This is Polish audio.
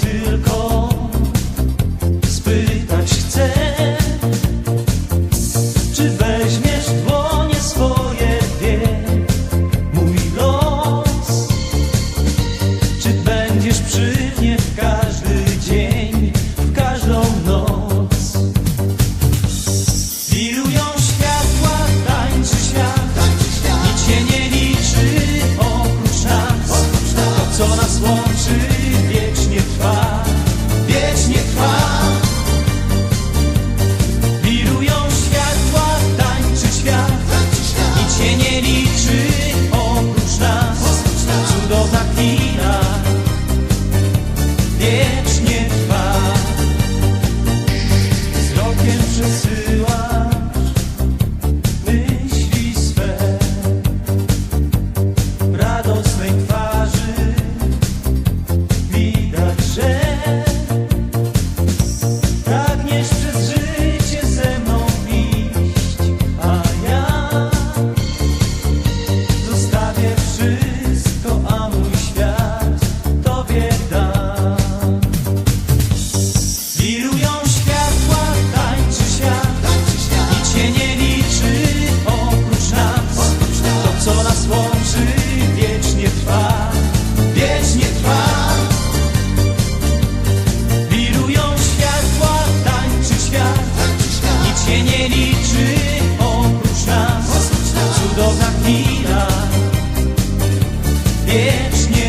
tylko spytać chcę, czy weźmiesz w dłonie swoje dwie mój los, czy będziesz przy mnie w każdy dzień, w każdą noc. Wirują światła, tańczy świat, nic się nie liczy oprócz nas, to co nas łączy wiecznie trwa, wiecznie trwa. Wirują światła, tańczy świat, nic się nie liczy oprócz nas. Cudowna chwila, wiecznie wiecznie trwa, wiecznie trwa. Wirują światła, tańczy świat, nic się nie liczy oprócz nas. Cudowna chwila, wiecznie